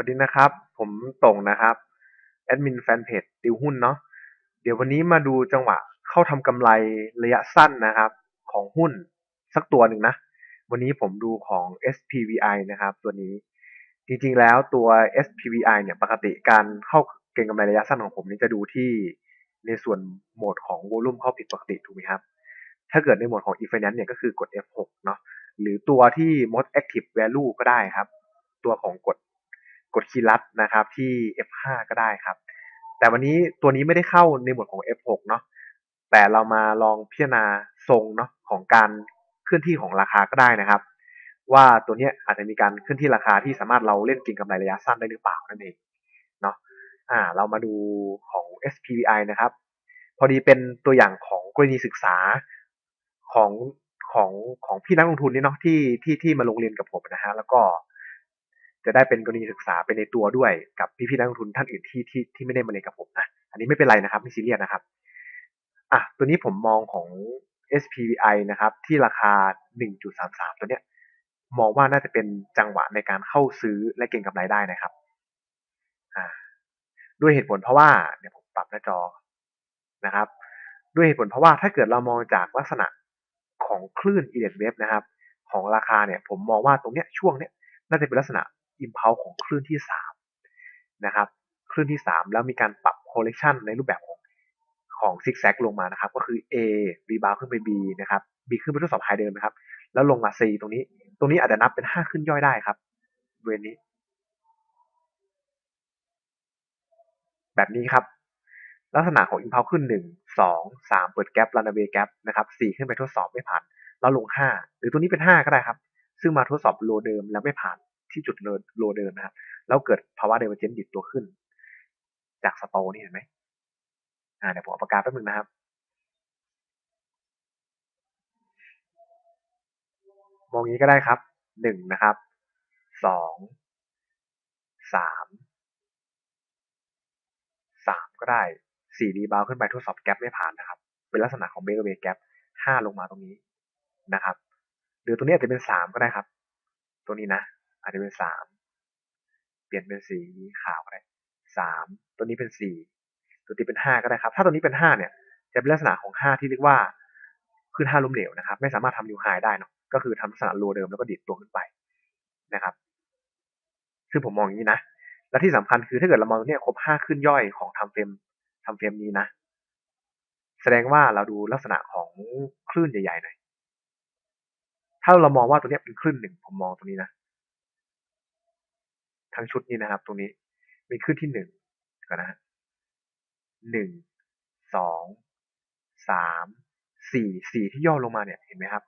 วัสดีนะครับ ผมตงนะครับแอดมินแฟนเพจติวหุ้นเนาะเดี๋ยววันนี้มาดูจังหวะเข้าทำกำไรระยะสั้นนะครับ ของหุ้นสักตัวหนึ่งนะ วันนี้ผมดูของ SPVI นะครับ ตัวนี้จริงๆแล้วตัว SPVI เนี่ยปกติการเข้าเก็งกำไรระยะสั้นของผมนี่จะดูที่ในส่วนโหมดของวอลุ่มเข้าผิดปกติถูกไหมครับ ถ้าเกิดในโหมดของ e-finance เนี่ยก็คือกด F6 เนาะหรือตัวที่ most active value ก็ได้ครับ ตัวของกด กดคีย์ลัดนะครับที่ F5 ก็ได้ครับ แต่วันนี้ตัวนี้ไม่ได้เข้าในหมวดของ F6 เนาะแต่เรามาลองพิจารณาทรงเนาะของการเคลื่อนที่ของราคาก็ได้นะครับ ว่าตัวนี้อาจจะมีการเคลื่อนที่ราคาที่สามารถเราเล่นก็งกำไรระยะสั้นได้หรือเปล่านั่นเองเนาะอ่าเรามาดูของ SPVI นะครับ พอดีเป็นตัวอย่างของกรณีศึกษาของของของพี่นักลงทุนนี่เนาะที่ที่ที่มาลงเรียนกับผมนะฮะแล้วก็ จะได้เป็นกรณีศึกษาไปในตัวด้วยกับพี่พี่นักลงทุนท่านอื่นที่ที่ที่ไม่ได้มาเรียกับผมนะอันนี้ไม่เป็นไรนะครับไม่ซีเรียสนะครับอะตัวนี้ผมมองของ SPVI นะครับ ที่ราคา 1.33 ตัวเนี้ยมองว่าน่าจะเป็นจังหวะในการเข้าซื้อและเก็งกำไรได้นะครับอ่าด้วยเหตุผลเพราะว่าเดี๋ยวผมปรับหน้าจอนะครับ ด้วยเหตุผลเพราะว่าถ้าเกิดเรามองจากลักษณะของคลื่นอีเดนเวฟนะครับ ของราคาเนี่ยผมมองว่าตรงเนี้ยช่วงเนี้ยน่าจะเป็นลักษณะ อิมพาวของคลื่นที่3นะครับคลื่นที่ 3 แล้วมีการปรับ correction ในรูปแบบของของซิกแซกลงมานะครับ ก็คือ A B บาร์ขึ้นไป B นะครับ B ขึ้นไปทดสอบไฮเดิมนะครับ แล้วลงมา C ตรงนี้ ตรงนี้อาจจะนับเป็น 5 ขึ้นย่อยได้ครับบริเวณนี้ แบบนี้ครับ ลักษณะของ impulse ขึ้น 1 2 3 เปิดแก p รันเว y แก p นะครับ 4 ขึ้นไปทดสอบไม่ผ่าน แล้วลง 5 หรือตัวนี้เป็น 5 ก็ได้ครับ ซึ่งมาทดสอบโลเดิมแล้วไม่ผ่าน ที่จุดโลเดิมนะครับ แล้วเกิดภาวะเดเวอร์เจนดิดตัวขึ้น จากสโตนี่เห็นไหมอ่าเดี๋ยวผมเอาปากกาแป๊บนึงนะครับมองนี้ก็ได้ครับหนึ่งนะครับสองสามสามก็ได้สี่รีบาวขึ้นไปทดสอบแกลบไม่ผ่านนะครับ เป็นลักษณะของเบรกเวแกลบห้าลงมาตรงนี้นะครับ หรือตัวนี้อาจจะเป็นสามก็ได้ครับ ตัวนี้นะ อาจจะเป็นสามเปลี่ยนเป็นสีขาวก็ได้สามตัวนี้เป็นสี่ตัวนี้เป็นห้าก็ได้ครับ ถ้าตัวนี้เป็นห้าเนี่ย จะเป็นลักษณะของห้าที่เรียกว่าขึ้นห้าล้มเหลวนะครับ ไม่สามารถทำนิวไฮได้เนาะก็คือทำลักษณะโลเดิมแล้วก็ดิดตัวขึ้นไปนะครับซึ่งผมมองอย่างนี้นะ และที่สำคัญคือถ้าเกิดเรามองเนี่ยครบห้าขึ้นย่อยของทำเฟรมทำเฟรมนี้นะ แสดงว่าเราดูลักษณะของคลื่นใหญ่ๆหน่อย ถ้าเรามองว่าตัวนี้เป็นคลื่นหนึ่งผมมองตรงนี้นะ ทั้งชุดนี้นะครับ ตรงนี้เป็นคลื่นที่หนึ่งก่อนนะหนึ่งสองสามสี่สี่ที่ย่อลงมาเนี่ยเห็นไหมครับ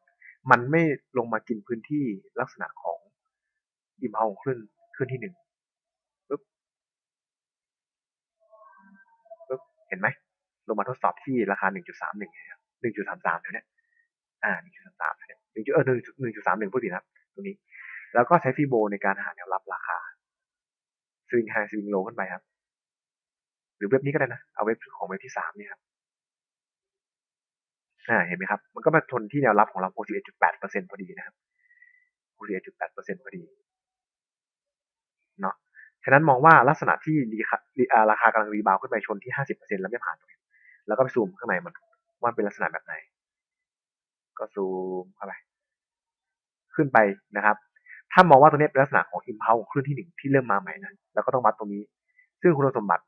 มันไม่ลงมากินพื้นที่ลักษณะของอิมพาวของคลื่นคลื่นที่หนึ่งปึ๊บปึ๊บเห็นไหมลงมาทดสอบที่ราคาหนึ่งจุดสามหนึ่งหนึ่งจุดสามสามเนี่ยอ่าหนึ่งจุดสามสามเนี่ยหนึ่งจุดเออหนึ่งหนึ่งจุดสามหนึ่งพูดผิดนะครับ ตรงนี้ แล้วก็ใช้ฟีโบในการหาแนวรับราคา สวิงไฮสวิงโลขึ้นไปครับ หรือเว็บนี้ก็ได้นะ เอาเว็บของเว็บที่สามนี่ครับอ่าเห็นไหมครับ มันก็มาทนที่แนวรับของเรา 61.8%พอดีนะครับ 61.8%พอดี เนาะฉะนั้นมองว่าลักษณะที่ราคากำลังรีบาวขึ้นไปชนที่ 50%แล้วไม่ผ่านตรงนี้แล้วก็ไปซูมข้างในมันว่าเป็นลักษณะแบบไหน ก็ซูมเข้าไป ขึ้นไปนะครับ ถ้ามองว่าตัวนี้เป็นลักษณะของอิมพาวของคลื่นที่หนึ่งที่เริ่มมาใหม่นะแล้วก็ต้องวัดตรงนี้ ซึ่งคุณสมบัติ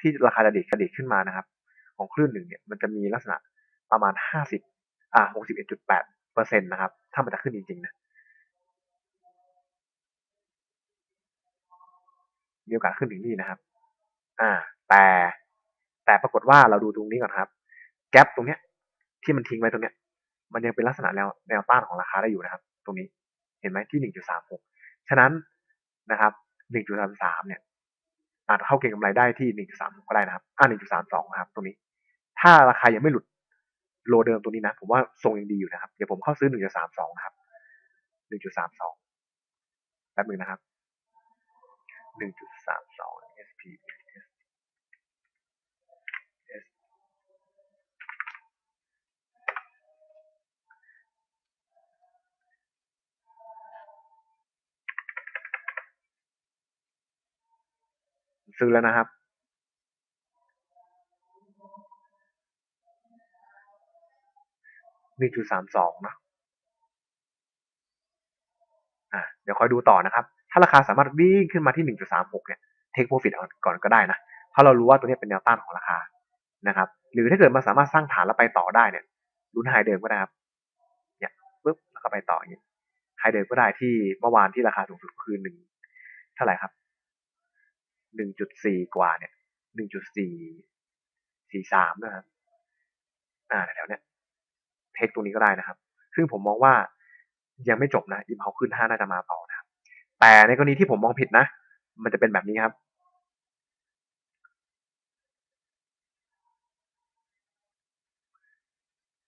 ที่ราคาจะดีดกระดิกขึ้นมานะครับ ของคลื่นหนึ่งเนี่ยมันจะมีลักษณะประมาณห้าสิบอ่าหกสิบเอ็ดจุดแปดเปอร์เซ็นต์นะครับ ถ้ามันจะขึ้นจริงๆนะมีโอกาสขึ้นถึงนี่นะครับ อ่า แต่แต่ปรากฏว่าเราดูตรงนี้ก่อนครับ แกลบตรงเนี้ยที่มันทิ้งไว้ตรงเนี้ย มันยังเป็นลักษณะแนวแนวต้านของราคาได้อยู่นะครับ ตรงนี้ เห็นไหมที่ 1.36 ฉะนั้นนะครับ 1.33 เนี่ยอาจเข้าเก็งกำไรได้ที่ 1.36ก็ได้นะครับอ่า1.32นะครับตัวนี้ ถ้าราคายังไม่หลุดโลเดิมตัวนี้นะ ผมว่าทรงยังดีอยู่นะครับ เดี๋ยวผมเข้าซื้อ 1.32 นะครับ 1.32แป๊บนึงนะครับ 1.32 ซื้อแล้วนะครับหนึ่งจุดสามสองเนาะอ่าเดี๋ยวคอยดูต่อนะครับ ถ้าราคาสามารถวิ่งขึ้นมาที่หนึ่งจุดสามหกเนี่ยเทคโปรฟิตก่อนก็ได้นะเพราะเรารู้ว่าตัวนี้เป็นแนวต้านของราคานะครับ หรือถ้าเกิดมันสามารถสร้างฐานแล้วไปต่อได้เนี่ยลุ้นไฮเดิมก็ได้ครับเนี่ยปุ๊บแล้วก็ไปต่ออย่างนี้ไฮเดิมก็ได้ที่เมื่อวานที่ราคาสูงสุดคือหนึ่งเท่าไหร่ครับ หนึ่งจุดสี่กว่าเนี่ยหนึ่งจุดสี่สี่สามนะครับ อ่าแถวเนี้ยเทคตรงนี้ก็ได้นะครับ ซึ่งผมมองว่ายังไม่จบนะอิมเขาขึ้นห้าน่าจะมาต่อนะครับ แต่ในกรณีที่ผมมองผิดนะ มันจะเป็นแบบนี้ครับ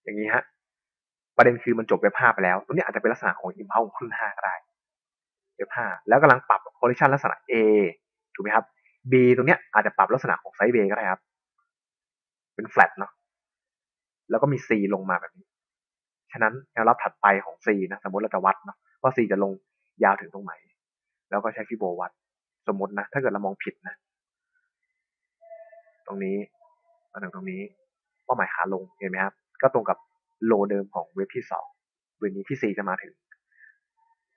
อย่างนี้ฮะประเด็นคือมันจบเว็บห้าไปแล้ว ตัวนี้อาจจะเป็นลักษณะของอิมเพลขึ้นห้าก็ได้เว็บห้าแล้วกำลังปรับโพลิชันลักษณะ A ถูกไหมครับ B ตรงเนี้ยอาจจะปรับลักษณะของไซส์ B ก็ได้ครับ เป็นแฟลตเนาะแล้วก็มี C ลงมาแบบนี้ ฉะนั้นแนวรับถัดไปของ C นะสมมติเราจะวัดเนาะว่า C จะลงยาวถึงตรงไหน แล้วก็ใช้ฟิโบวัด สมมตินะ ถ้าเกิดเรามองผิดนะ ตรงนี้มาถึงตรงนี้เป้าหมายขาลงเห็นไหมครับ ก็ตรงกับโลเดิมของเว็บที่สองเว็บนี้ที่ C จะมาถึง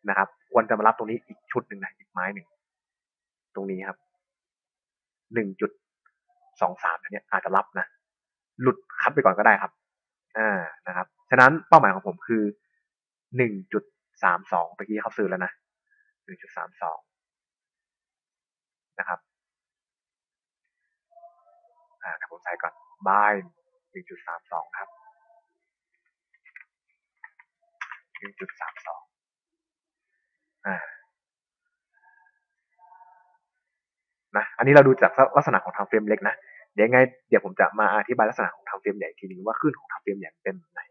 นะครับ ควรจะมารับตรงนี้อีกชุดหนึ่งนะอีกไม้หนึ่ง ตรงนี้ครับหนึ่งจุดสองสามเนี่ยอาจจะรับนะ หลุดคัดไปก่อนก็ได้ครับ อ่านะครับ ฉะนั้นเป้าหมายของผมคือหนึ่งจุดสามสองเมื่อกี้เขาซื้อแล้วนะหนึ่งจุดสามสองนะครับ อ่าผมใส่ก่อน buy หนึ่งจุดสามสองครับหนึ่งจุดสามสองอ่า นะอันนี้เราดูจากลักษณะของทางเฟรมเล็กนะเดี๋ยวไงเดี๋ยวผมจะมาอธิบายลักษณะของทางเฟรมใหญ่ทีนึงว่าขึ้นของทางเฟรมใหญ่เป็นไหน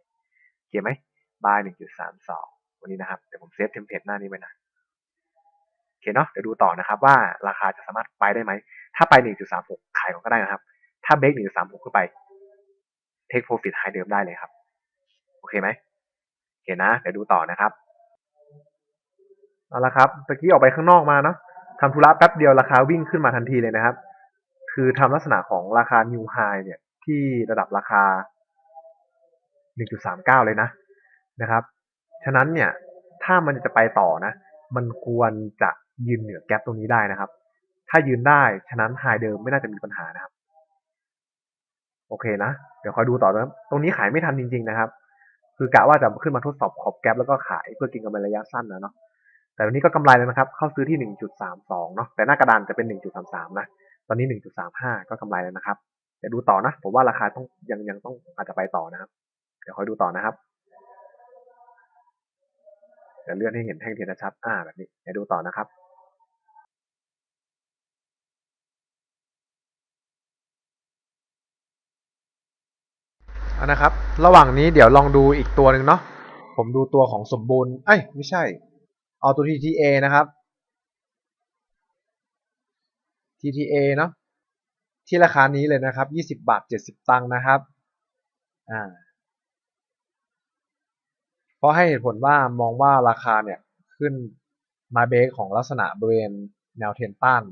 โอเคไหม buy หนึ่งจุดสามสองวันนี้นะครับเดี๋ยวผมเซฟเทมเพลตหน้านี้ไว้นะโอเคเนาะเดี๋ยวดูต่อนะครับว่าราคาจะสามารถไปได้ไหมถ้าไปหนึ่งจุดสามหกขายก็ได้นะครับ ถ้าเบรกหนึ่งจุดสามหกขึ้นไป take profit high เดิมได้เลยครับโอเคไหมโอเคนะเดี๋ยวดูต่อนะครับเอาละครับตะกี้ออกไปข้างนอกมาเนาะ ทำธุระแป๊บเดียวราคาวิ่งขึ้นมาทันทีเลยนะครับ คือทำลักษณะของราคา new high เนี่ย ที่ระดับราคา 1.39 เลยนะนะครับ ฉะนั้นเนี่ย ถ้ามันจะไปต่อนะ มันควรจะยืนเหนือแกลบตรงนี้ได้นะครับ ถ้ายืนได้ ฉะนั้นไฮเดิมไม่น่าจะมีปัญหานะครับ โอเคนะ เดี๋ยวคอยดูต่อนะตรงนี้ขายไม่ทันจริง ๆ นะครับ คือกะว่าจะขึ้นมาทดสอบขอบแกลบแล้วก็ขายเพื่อกินกำไรระยะสั้นนะเนาะ แต่วันนี้ก็กำไรแล้วนะครับ เข้าซื้อที่ 1.32 เนาะ แต่หน้ากระดานจะเป็น 1.33 นะ ตอนนี้ 1.35 ก็กำไรแล้วนะครับ เดี๋ยวดูต่อนะ ผมว่าราคาต้องยังยังต้องอาจจะไปต่อนะครับ เดี๋ยวคอยดูต่อนะครับ เดี๋ยวเลื่อนให้เห็นแท่งเทียนชัด อ่า แบบนี้ เดี๋ยวดูต่อนะครับนะครับ ระหว่างนี้เดี๋ยวลองดูอีกตัวหนึ่งเนาะ ผมดูตัวของสมบูรณ์ เอ้ย ไม่ใช่ เอาตัว TTA นะครับ TTA เนาะที่ราคานี้เลยนะครับ 20 บาท 70 ตังค์นะครับ อ่า เพราะให้เหตุผลว่ามองว่าราคาเนี่ยขึ้นมาเบรกของลักษณะบริเวณแนวเทนต้าน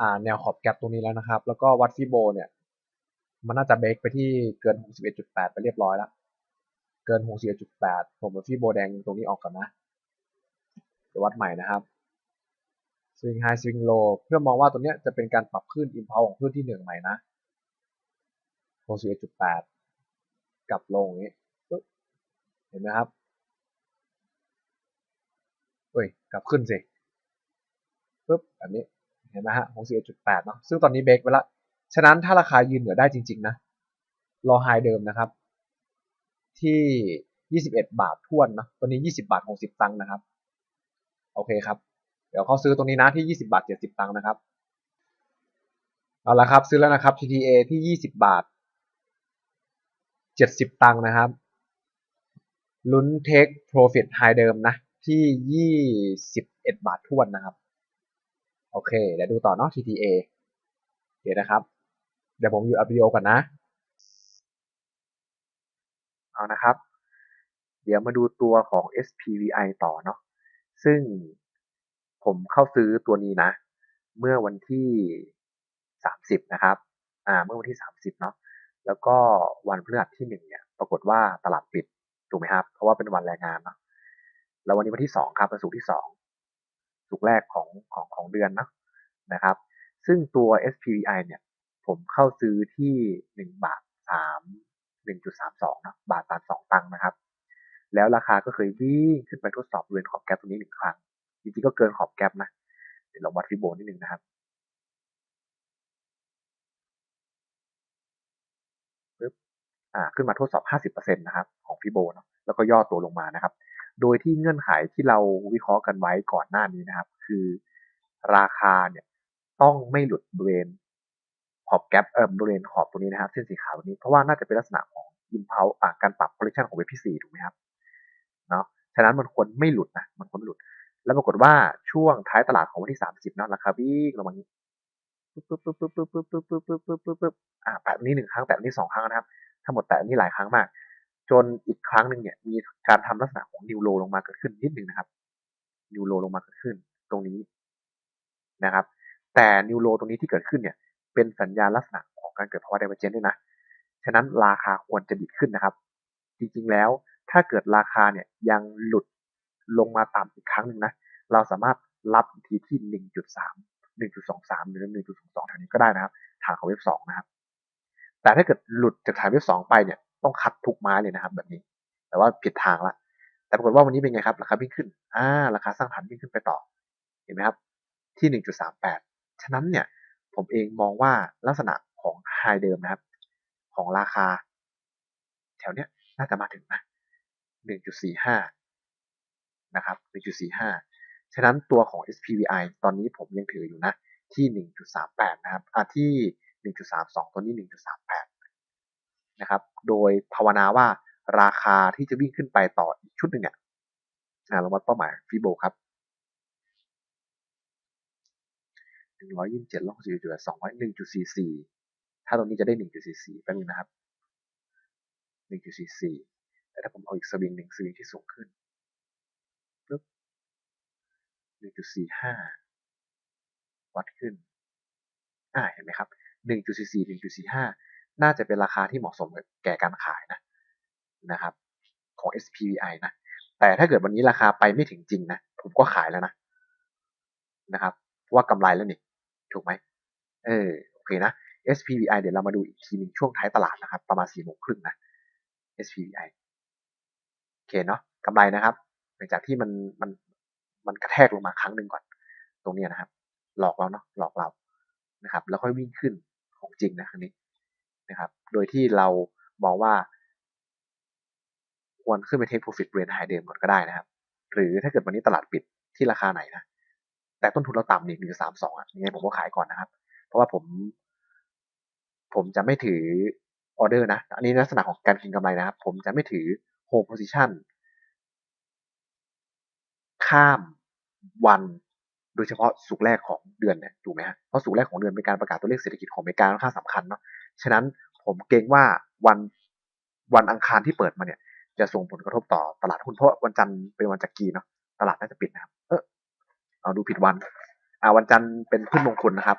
อ่า แนวขอบแกลบตรงนี้แล้วนะครับ แล้วก็วัดฟิโบเนี่ย มันน่าจะเบรกไปที่เกิน 61.8 ไปเรียบร้อยแล้ว เกิน 61.8 ผมเอาฟิโบแดงตรงนี้ออกก่อนนะ เดี๋ยววัดใหม่นะครับสวิงไฮสวิงโลเพื่อมองว่าตัวเนี้ยจะเป็นการปรับขึ้นอิมพาวของขึ้นที่หนึ่งใหม่นะ61.8กับลงอย่างนี้เห็นไหมครับเฮ้ยกลับขึ้นสิปึ๊บแบบนี้เห็นไหมฮะ61.8เนาะซึ่งตอนนี้เบรกไปล้วฉะนั้นถ้าราคายืนเหนือได้จริง ๆ นะ รอไฮเดิมนะครับ ที่ 21 บาททวนเนาะตัวนี้ 20 บาท 60ตังค์นะครับ โอเคครับ เดี๋ยวเขาซื้อตรงนี้นะที่ 20 บาท 70 ตังค์นะครับ เอาละครับ ซื้อแล้วนะครับ TTA ที่ 20 บาท 70 ตังค์นะครับ ลุ้น Take Profit High เดิมนะ ที่ 21 บาททวนนะครับ โอเค เดี๋ยวดูต่อเนาะ TTA โอเคนะครับ เดี๋ยวผมอยู่อัพวิดีโอก่อนนะ เอานะครับเดี๋ยวมาดูตัวของ SPVI ต่อเนาะ ซึ่งผมเข้าซื้อตัวนี้นะ เมื่อวันที่ 30 นะครับ อ่า เมื่อวันที่ 30 เนาะ แล้วก็วันพฤหัสที่ 1 เนี่ย ปรากฏว่าตลาดปิด ถูกไหมครับ เพราะว่าเป็นวันแรงงานเนาะ แล้ววันนี้วันที่ 2 ครับวันศุกที่2ศุกแรกของของของเดือนนะนะครับ ซึ่งตัว SPVI เนี่ย ผมเข้าซื้อที่ 1 บาท3 1.32เนาะบาทตาม2ตังค์นะครับ แล้วราคาก็เคยวิ่งขึ้นไปทดสอบบริเวณขอบแกปตรงนี้หนึ่งครั้ง จริงๆก็เกินขอบแกปนะ เดี๋ยวลองวัดฟิโบนิดนึงนะครับปึ๊บอ่า ขึ้นมาทดสอบ 50%นะครับ ของฟิโบนะแล้วก็ย่อตัวลงมานะครับ โดยที่เงื่อนไขที่เราวิเคราะห์กันไว้ก่อนหน้านี้นะครับ คือราคาเนี่ยต้องไม่หลุดบริเวณขอบแกปเอ่อบริเวณขอบตรงนี้นะครับ เส้นสีขาวตรงนี้ เพราะว่าน่าจะเป็นลักษณะของ impulse อ่าการปรับ correction ของเว็บที่4ถูกไหมครับ เนาะฉะนั้นมันควรไม่หลุดนะมันควรไม่หลุด แล้วปรากฏว่าช่วงท้ายตลาดของวันที่ 30เนาะราคาวิ่งลงมาอย่างนี้ปึ๊บปึ๊บปึ๊บปึ๊บปึ๊บปึ๊บปึ๊บปึ๊บปึ๊บปึ๊บปึ๊บอ่าแตะนี้หนึ่งครั้งแตะนี้สองครั้งนะครับ ทั้งหมดแตะนี้หลายครั้งมาก จนอีกครั้งหนึ่งเนี่ยมีการทำลักษณะของนิวโลลงมาเกิดขึ้นนิดหนึ่งนะครับนิวโลลงมาเกิดขึ้น ตรงนี้นะครับ แต่นิวโลตรงนี้ที่เกิดขึ้นเนี่ย เป็นสัญญาณลักษณะของการเกิดภาวะไดเวอร์เจนด้วยนะ ฉะนั้นราคาควรจะดิดขึ้นนะครับ จริงๆแล้ว ถ้าเกิดราคาเนี่ยยังหลุดลงมาต่ำอีกครั้งหนึ่งนะ เราสามารถรับอีกทีที่ 1.3 1.23 หรือ 1.22แถวนี้ก็ได้นะครับฐานของเว็บ2นะครับ แต่ถ้าเกิดหลุดจากฐานเว็บ2ไปเนี่ยต้องคัดทุกไม้เลยนะครับ แบบนี้ แต่ว่าผิดทางละ แต่ปรากฏว่าวันนี้เป็นไงครับ ราคาวิ่งขึ้น อ่า ราคาสร้างฐานวิ่งขึ้นไปต่อ เห็นไหมครับ ที่ 1.38 ฉะนั้นเนี่ยผมเองมองว่าลักษณะของไฮเดิมนะครับ ของราคา แถวเนี้ยน่าจะมาถึงนะ 1.45 นะครับ 1.45 ฉะนั้นตัวของ SPVI ตอนนี้ผมยังถืออยู่นะ ที่ 1.38 นะครับอ่าที่ 1.32 ตัวนี้ 1.38 นะครับ โดยภาวนาว่าราคาที่จะวิ่งขึ้นไปต่ออีกชุดหนึ่งเนี่ยอ่าเราวัดเป้าหมายฟิโบครับ127ลบ4จุด200 1.44ถ้าตรงนี้จะได้1.44แป๊บนึงนะครับ1.44 แต่ถ้าผมเอาอีกสวิงหนึ่งสวิงที่สูงขึ้นปึ๊บ1.45วัดขึ้น อ่า เห็นไหมครับ1.44 1.45น่าจะเป็นราคาที่เหมาะสมแก่การขายนะ นะครับ ของ SPVI นะ แต่ถ้าเกิดวันนี้ราคาไปไม่ถึงจริงนะ ผมก็ขายแล้วนะ นะครับ ว่ากำไรแล้วนี่ ถูกไหม เออ โอเคนะ SPVI เดี๋ยวเรามาดูอีกทีหนึ่งช่วงท้ายตลาดนะครับ ประมาณ4โมงครึ่งนะ SPVI เคเนาะกำไรนะครับ หลังจากที่มันมันมันกระแทกลงมาครั้งหนึ่งก่อน ตรงนี้นะครับ หลอกเราเนาะหลอกเรานะครับ แล้วค่อยวิ่งขึ้นของจริงนะครั้งนี้นะครับ โดยที่เรามองว่า ควรขึ้นไปเทคโปรฟิตเรนไฮเดิมก่อนก็ได้นะครับ หรือถ้าเกิดวันนี้ตลาดปิดที่ราคาไหนนะแต่ต้นทุนเราต่ำนี่หนึ่สามสองอะยังไงผมก็ขายก่อนนะครับ เพราะว่าผม ผมจะไม่ถือออเดอร์นะ อันนี้ลักษณะของการก็งกำไรนะครับ ผมจะไม่ถือ โฮมโพซิชันข้ามวันโดยเฉพาะสุกแรกของเดือนเนี่ยถูกไหมฮะเพราะสุกแรกของเดือนเป็นการประกาศตัวเลขเศรษฐกิจของอเมริกาค่อนข้างสำคัญเนาะฉะนั้นผมเกรงว่าวันวันอังคารที่เปิดมาเนี่ย จะส่งผลกระทบต่อตลาดหุ้นเพราะวันจันทร์เป็นวันจักรีเนาะตลาดน่าจะปิดนะครับ เออเอาดูผิดวัน อ่าวันจันทร์เป็นขึ้นมงคลนะครับ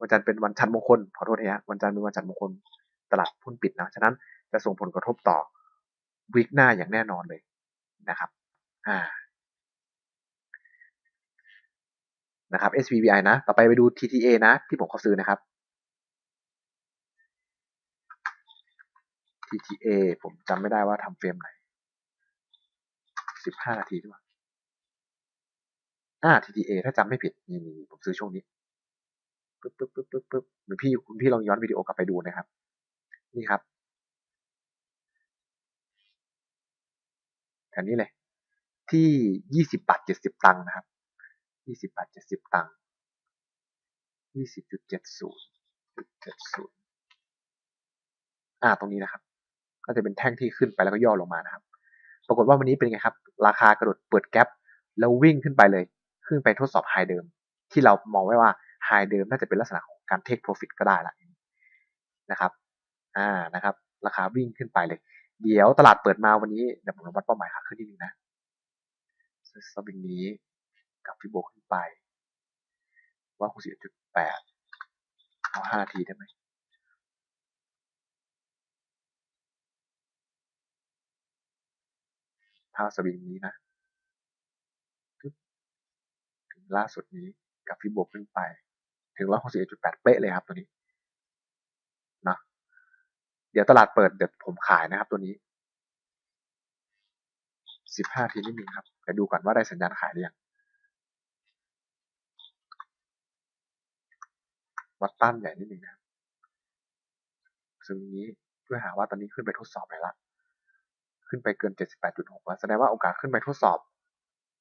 วันจันทร์เป็นวันชันมงคลขอโทษทีฮะวันจันทร์เป็นวันชันมงคล ตลาดหุ้นปิดนะฉะนั้นจะส่งผลกระทบต่อ วิกหน้าอย่างแน่นอนเลยนะครับอ่านะครับ SPVI นะ ต่อไปไปดู TTA นะ ที่ผมเขาซื้อนะครับ TTA ผมจำไม่ได้ว่าทำเฟรมไหน 15 นาทีด้วยอ่า TTA ถ้าจำไม่ผิดนี่นี่ผมซื้อช่วงนี้ปึ๊บปึ๊บปึ๊บปึ๊บปึ๊บหรือพี่คุณพี่ลองย้อนวิดีโอกลับไปดูนะครับ นี่ครับ แถวนี้เลยที่ 20 บาท 70 ตังค์นะครับ 20 บาท 70 ตังค์ 20.70.70 อ่า ตรงนี้นะครับ ก็จะเป็นแท่งที่ขึ้นไปแล้วก็ย่อลงมานะครับ ปรากฏว่าวันนี้เป็นไงครับ ราคากระโดดเปิดแกลบแล้ววิ่งขึ้นไปเลย ขึ้นไปทดสอบไฮเดิม ที่เรามองไว้ว่าไฮเดิมน่าจะเป็นลักษณะของการเทคโปรฟิตก็ได้ละนะครับ อ่า นะครับ ราคาวิ่งขึ้นไปเลย เดี๋ยวตลาดเปิดมาวันนี้เดี๋ยวผมวัดเป้าหมายขาขึ้นนิดนึงนะสวิงนี้กับฟิโบขึ้นไป ว่า61.8เอาห้านาทีได้ไหมภาสวิงนี้นะถึงล่าสุดนี้กับฟิโบขึ้นไป ถึงร้อยหกสิบเอ็ดจุดแปดเป๊ะเลยครับตัวนี้ เดี๋ยวตลาดเปิดเดี๋ยวผมขายนะครับ ตัวนี้สิบห้าทีนิดนึงครับไปดูก่อนว่าได้สัญญาณขายหรือยังวัดต้านใหญ่นิดนึงนะครับซึ่งนี้เพื่อหาว่าตอนนี้ขึ้นไปทดสอบไปละขึ้นไปเกิน 78.6 แล้วแสดงว่าโอกาสขึ้นไปทดสอบ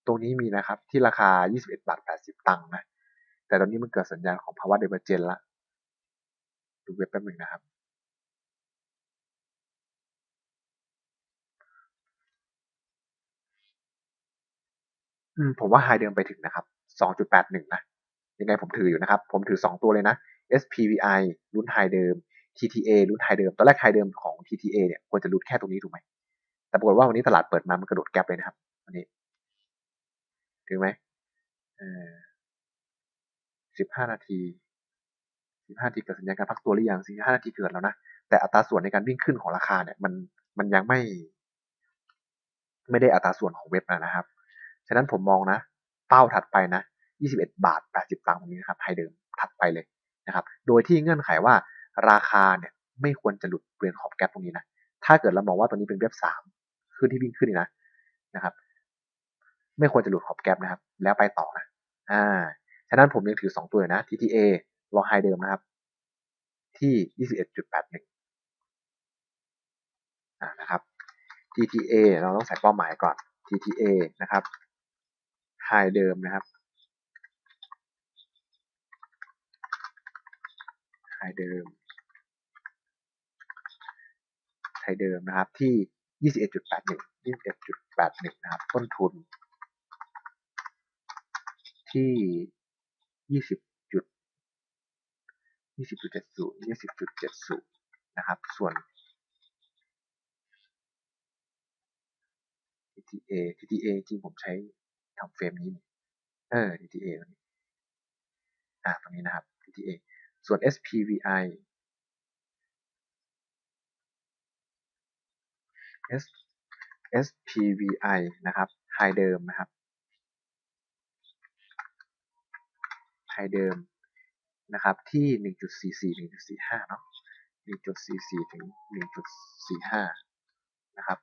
ตรงนี้มีนะครับ ที่ราคา 21 บาท 80 ตังค์นะ แต่ตอนนี้มันเกิดสัญญาณของภาวะเดเวอร์เจนละ ดูเว็บแป๊บหนึ่งนะครับ ผมว่าไฮเดิมไปถึงนะครับ 2.81 นะ ยังไงผมถืออยู่นะครับ ผมถือ 2 ตัวเลยนะ SPVI รุ่นไฮเดิม TTA รุ่นไฮเดิม ตอนแรกไฮเดิมของ TTA เนี่ยควรจะรุดแค่ตรงนี้ถูกไหม แต่ปรากฏว่าวันนี้ตลาดเปิดมา มันกระโดดแกลบเลยนะครับ วันนี้ ถึงไหมเออ15นาที15นาทีเกิดสัญญาณการพักตัวหรือยัง15นาทีเกิดแล้วนะ แต่อัตราส่วนในการวิ่งขึ้นของราคาเนี่ย มัน มันยังไม่ ไม่ได้อัตราส่วนของเว็บนะครับ ฉะนั้นผมมองนะ เป้าถัดไปนะ21 บาท 80 ตังค์ตรงนี้นะครับไฮเดิมถัดไปเลยนะครับ โดยที่เงื่อนไขว่าราคาเนี่ยไม่ควรจะหลุดเปลี่ยนขอบแกลบตรงนี้นะ ถ้าเกิดเรามองว่าตัวนี้เป็นเว็บสามขึ้นที่วิ่งขึ้นนี่นะนะครับ ไม่ควรจะหลุดขอบแกลบนะครับ แล้วไปต่อนะ อ่า ฉะนั้นผมยังถือ 2 ตัวนะ TTA รอไฮเดิมนะครับ ที่ 21.81 อ่านะครับ TTA เราต้องใส่เป้าหมายก่อน TTA นะครับ ไฮเดิมนะครับไฮเดิมไฮเดิมนะครับที่ 21.81 21.81 นะครับ ต้นทุน ที่ 20 20.70 20.70 นะครับ ส่วน TTA TTA จริงผมใช้ ทำเฟรมนี้เออ TTA ตรงนี้อ่าตรงนี้นะครับ TTA ส่วน SPVI S SPVI นะครับไฮเดิมนะครับไฮเดิมนะครับที่ 1.44 1.45 เนาะ1.44 ถึง 1.45 นะครับ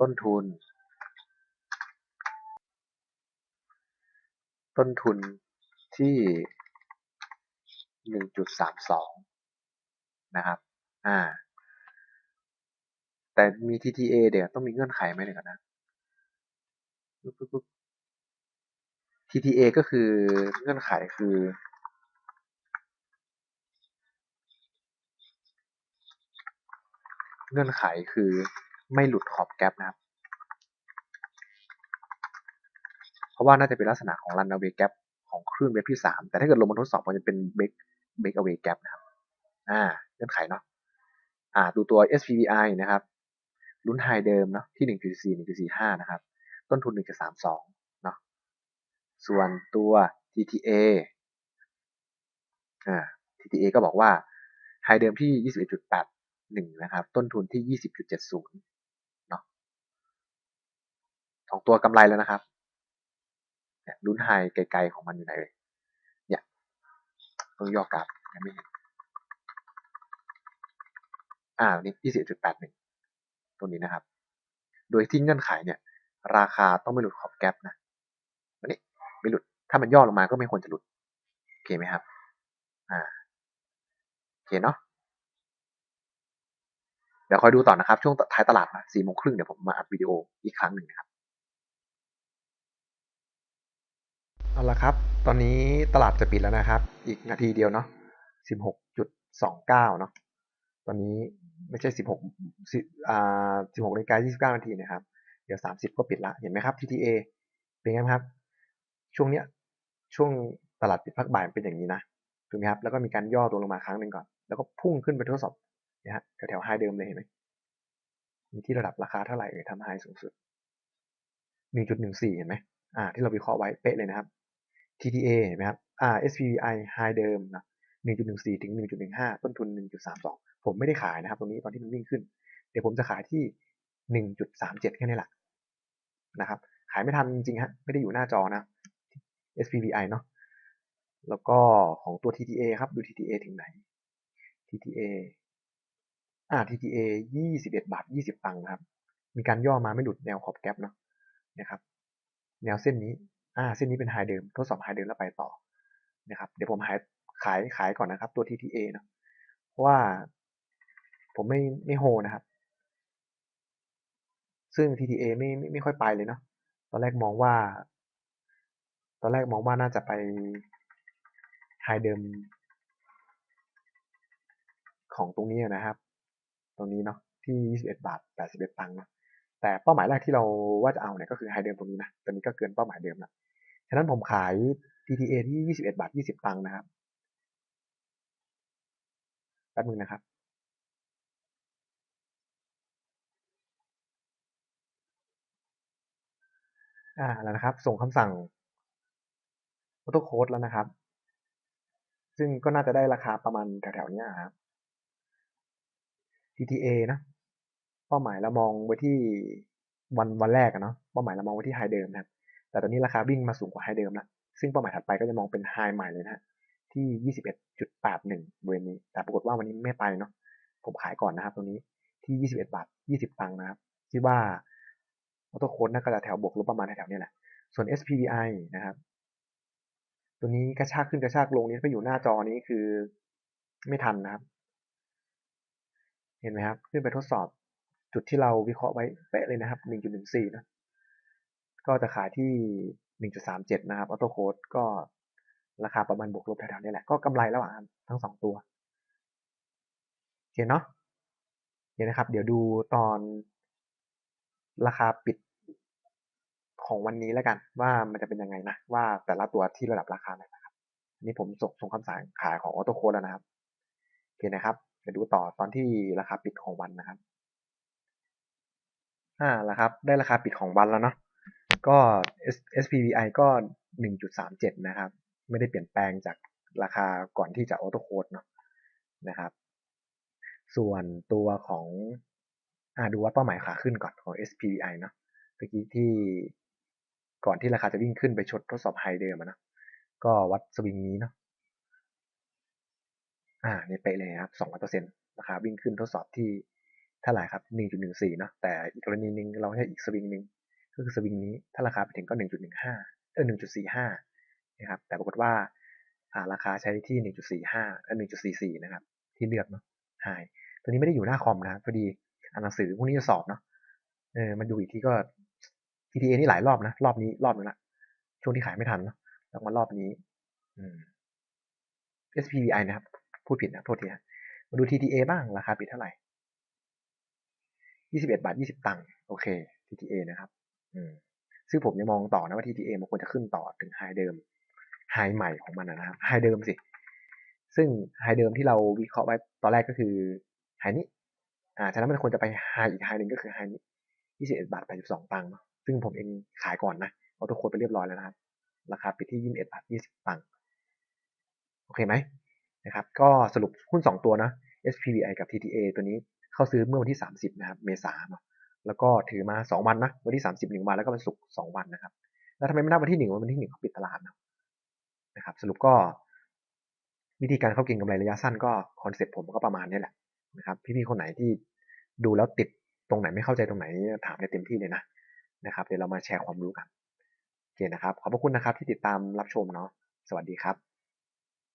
ต้นทุน ต้นทุนที่ 1.32 นะครับ อ่า แต่มี TTA เดี๋ยวต้องมีเงื่อนไขไหมเดี๋ยวกันนะ TTA ก็คือเงื่อนไขคือ เงื่อนไขคือไม่หลุดขอบแกลบนะครับ เพราะ ว่าน่าจะเป็นลักษณะของ runaway gap ของคลื่นเว็บที่ 3 แต่ถ้าเกิดลงมาทดสอบมันจะเป็น break break away gap นะครับ อ่าเงื่อนไขเนาะ อ่า ดูตัว SPVI นะครับ รุ่นไฮเดิมเนาะที่ 1.4 1.45 นะครับ ต้นทุน 1.32 เนาะ ส่วนตัว TTA อ่า TTA ก็บอกว่าไฮเดิมที่ 21.81 นะครับ ต้นทุนที่ 20.70 เนาะสองตัวกำไรแล้วนะครับ เนี่ยรุ่นไฮไกลๆของมันอยู่ไหนเลยเนี่ยต้องย่อกราฟยังไม่เห็นอ่านี่ยี่สิบจุดแปดหนึ่งตัวนี้นะครับ โดยที่เงื่อนไขเนี่ย ราคาต้องไม่หลุดขอบแกลบนะอันนี้ไม่หลุด ถ้ามันย่อลงมาก็ไม่ควรจะหลุด โอเคไหมครับ อ่า โอเคเนาะ เดี๋ยวคอยดูต่อนะครับ ช่วงท้ายตลาดนะสี่โมงครึ่งเดี๋ยวผมมาอัดวิดีโออีกครั้งหนึ่งนะครับ เอาละครับ ตอนนี้ตลาดจะปิดแล้วนะครับ อีกนาทีเดียวเนาะสิบหกจุดสองเก้าเนาะ ตอนนี้ไม่ใช่สิบหกสิบอ่าสิบหกนาฬิกายี่สิบเก้านาทีนะครับ เดี๋ยวสามสิบก็ปิดละ เห็นไหมครับ TTA เป็นไงครับ ช่วงเนี้ย ช่วงตลาดปิดพักบ่ายเป็นอย่างนี้นะ ถูกไหมครับ แล้วก็มีการย่อตัวลงมาครั้งหนึ่งก่อน แล้วก็พุ่งขึ้นไปทดสอบนะฮะแถวๆไฮเดิมเลยเห็นไหมมีที่ระดับราคาเท่าไหร่เลยทำไฮสูงสุดหนึ่งจุดหนึ่งสี่เห็นไหมอ่า ที่เราวิเคราะห์ไว้เป๊ะเลยนะครับ TTA เห็นไหมครับอ่า SPVI high เดิมนะ1.14 ถึง 1.15 ต้นทุน 1.32 ผมไม่ได้ขายนะครับ ตรงนี้ตอนที่มันวิ่งขึ้น เดี๋ยวผมจะขายที่ 1.37 แค่นี้แหละนะครับ ขายไม่ทันจริงฮะ ไม่ได้อยู่หน้าจอนะ SPVI เนาะ แล้วก็ของตัว TTA ครับ ดู TTA ถึงไหน TTA อ่า TTA 21 บาท 20 ตังค์นะครับ มีการย่อมาไม่หลุดแนวขอบแกปเนาะนะครับ แนวเส้นนี้ อ่าเส้นนี้เป็นไฮเดิมทดสอบไฮเดิมแล้วไปต่อนะครับ เดี๋ยวผมหายขายขายก่อนนะครับ ตัว TTA เนาะเพราะว่าผมไม่ไม่โฮนะครับ ซึ่ง TTA ไม่ไม่ไม่ค่อยไปเลยเนาะตอนแรกมองว่า ตอนแรกมองว่าน่าจะไปไฮเดิมของตรงนี้นะครับ ตรงนี้เนาะที่ 21 บาท 81 ตังค์นะแต่เป้าหมายแรกที่เราว่าจะเอาเนี่ยก็คือไฮเดิมตรงนี้นะ ตอนนี้ก็เกินเป้าหมายเดิมแล้วะนั้นผมขาย TTA ที่ 21 บาท 20 ตังค์นะครับ แป๊บนึงนะครับ อ่า แล้วนะครับ ส่งคำสั่งออโต้โค้ดแล้วนะครับ ซึ่งก็น่าจะได้ราคาประมาณแถวๆนี้ครับ TTA นะ เป้าหมายเรามองไว้ที่วันวันแรกอะเนาะ เป้าหมายเรามองไว้ที่ไฮเดิมนะครับ แต่ตอนนี้ราคาวิ่งมาสูงกว่าไฮเดิมแล้วซึ่งเป้าหมายถัดไปก็จะมองเป็นไฮใหม่เลยนะที่ 21.81บริเวณนี้ แต่ปรากฏว่าวันนี้ไม่ไปเนาะผมขายก่อนนะครับตรงนี้ที่ 21 บาท 20 ตังค์นะครับคิดว่าออโต้โค้ดน่าจะแถวบวกลบประมาณแถวนี้แหละ ส่วน SPVI นะครับ ตัวนี้กระชากขึ้นกระชากลงนี้ไปอยู่หน้าจอนี้คือไม่ทันนะครับ เห็นไหมครับ ขึ้นไปทดสอบจุดที่เราวิเคราะห์ไว้เป๊ะเลยนะครับ 1.14นะ ก็จะขายที่ 1.37 นะครับออโต้โค้ดก็ราคาประมาณบวกลบแถวๆนี้แหละ ก็กำไรระหว่างทั้งสองตัวโอเคเนาะเดี๋ยวนะครับ เดี๋ยวดูตอนราคาปิดของวันนี้แล้วกัน ว่ามันจะเป็นยังไงนะ ว่าแต่ละตัวที่ระดับราคาไหนนะครับนี่ผมส่งส่งคำสั่งขายของออโต้โค้ดแล้วนะครับโอเคนะครับเดี๋ยวดูต่อตอนที่ราคาปิดของวันนะครับอ่าแล้วครับ ได้ราคาปิดของวันแล้วเนาะ ก็ SPVI ก็ 1.37 นะครับ ไม่ได้เปลี่ยนแปลงจากราคาก่อนที่จะออโต้โคดเนาะนะครับ ส่วนตัวของอ่าดูว่าเป้าหมายขาขึ้นก่อนของ SPVI เนาะเมื่อกี้ที่ก่อนที่ราคาจะวิ่งขึ้นไปชดทดสอบไฮเดิมนะก็วัดสวิงนี้เนาะอ่านี่เป๊ะเลยครับสองร้อยเปอร์เซ็นต์ราคาวิ่งขึ้นทดสอบที่เท่าไหร่ครับหนึ่งจุดหนึ่งสี่เนาะแต่อีกกรณีหนึ่งเราให้อีกสวิงหนึ่ง ก็คือสวิงนี้ถ้าราคาไปถึงก็หนึ่งจุดหนึ่งห้าเออหนึ่งจุดสี่ห้านะครับ แต่ปรากฏว่าาราคาใช้ที่หนึ่งจุดสี่ห้าเออหนึ่งจุดสี่สี่นะครับ ที่เลือกเนาะไฮตัวนี้ไม่ได้อยู่หน้าคอมนะพอดีอ่านหนังสือพวกนี้จะสอบเนาะเออมันดูอีกทีก็ TTA นี่หลายรอบนะ รอบนี้รอบนึงละช่วงที่ขายไม่ทันเนาะแล้วมารอบนี้ อืม SPVI นะครับ พูดผิดนะโทษทีนะมาดู TTA บ้างราคาปิดเท่าไหร่ 21 บาท 20 ตังค์โอเค TTA นะครับ ซึ่งผมยังมองต่อนะว่า TTA มันควรจะขึ้นต่อถึงไฮเดิมไฮใหม่ของมันนะครับไฮเดิมสิ ซึ่งไฮเดิมที่เราวิเคราะห์ไว้ตอนแรกก็คือไฮนี้อ่าฉะนั้นมันควรจะไปไฮอีกไฮหนึ่งก็คือไฮนี้21บาท82ตังค์ซึ่งผมเองขายก่อนนะออโต้โค้ดไปเรียบร้อยแล้วนะครับ ราคาปิดที่21บาท20ตังค์โอเคไหมนะครับ ก็สรุปหุ้น2ตัวนะ SPVI กับ TTA ตัวนี้เข้าซื้อเมื่อวันที่30นะครับ เมษายน แล้วก็ถือมา 2 วันนะ วันที่ 30 1 วันแล้วก็วันศุกร์2วันนะครับ แล้วทำไมไม่นับวันที่ 1 วันที่1เขาปิดตลาดนะครับ สรุปก็ วิธีการเข้าเก็งกำไรระยะสั้นก็คอนเซ็ปต์ผมก็ประมาณนี้แหละนะครับ พี่ๆคนไหนที่ดูแล้วติดตรงไหนไม่เข้าใจตรงไหนถามได้เต็มที่เลยนะนะครับ เดี๋ยวเรามาแชร์ความรู้กันโอเคนะครับ ขอบพระคุณนะครับที่ติดตามรับชมเนาะสวัสดีครับ